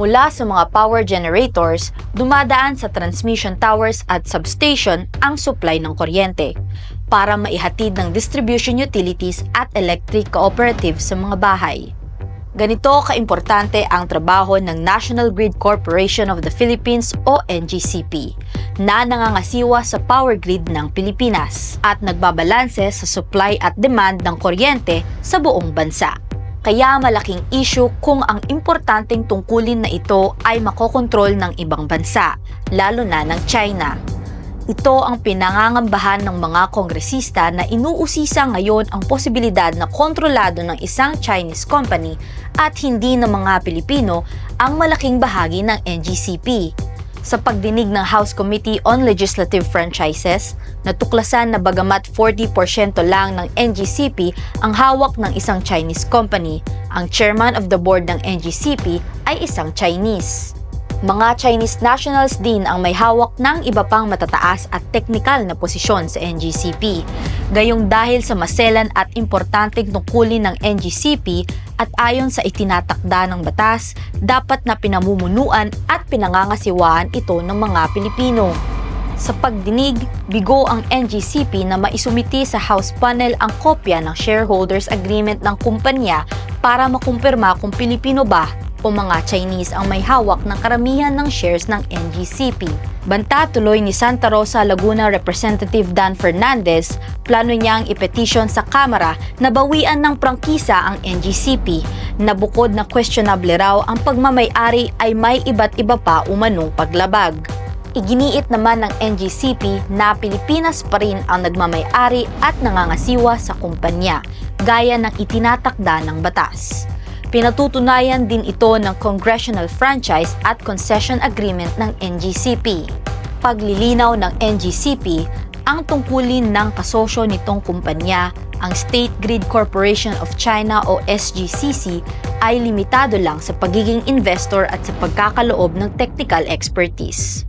Mula sa mga power generators, dumadaan sa transmission towers at substation ang supply ng kuryente para maihatid ng distribution utilities at electric cooperatives sa mga bahay. Ganito kaimportante ang trabaho ng National Grid Corporation of the Philippines o NGCP na nangangasiwa sa power grid ng Pilipinas at nagbabalanse sa supply at demand ng kuryente sa buong bansa. Kaya malaking issue kung ang importanteng tungkulin na ito ay makokontrol ng ibang bansa, lalo na ng China. Ito ang pinangangambahan ng mga kongresista na inuusisa ngayon ang posibilidad na kontrolado ng isang Chinese company at hindi ng mga Pilipino ang malaking bahagi ng NGCP. Sa pagdinig ng House Committee on Legislative Franchises, natuklasan na bagamat 40% lang ng NGCP ang hawak ng isang Chinese company, ang chairman of the board ng NGCP ay isang Chinese. Mga Chinese nationals din ang may hawak ng iba pang matataas at teknikal na posisyon sa NGCP. Gayong dahil sa maselan at importanteng tungkulin ng NGCP at ayon sa itinatakda ng batas, dapat na pinamumunuan at pinangangasiwaan ito ng mga Pilipino. Sa pagdinig, bigo ang NGCP na maisumiti sa House panel ang kopya ng shareholders agreement ng kumpanya para makumpirma kung Pilipino ba o mga Chinese ang may hawak ng karamihan ng shares ng NGCP. Banta tuloy ni Santa Rosa Laguna Representative Dan Fernandez, plano niyang ipetisyon sa Kamara na bawian ng prangkisa ang NGCP na bukod na questionable raw ang pagmamayari ay may iba't iba pa umanong paglabag. Iginiit naman ng NGCP na Pilipinas pa rin ang nagmamayari at nangangasiwa sa kumpanya, gaya ng itinatakda ng batas. Pinatutunayan din ito ng Congressional Franchise at Concession Agreement ng NGCP. Paglilinaw ng NGCP, ang tungkulin ng kasosyo nitong kumpanya, ang State Grid Corporation of China o SGCC, ay limitado lang sa pagiging investor at sa pagkakaloob ng technical expertise.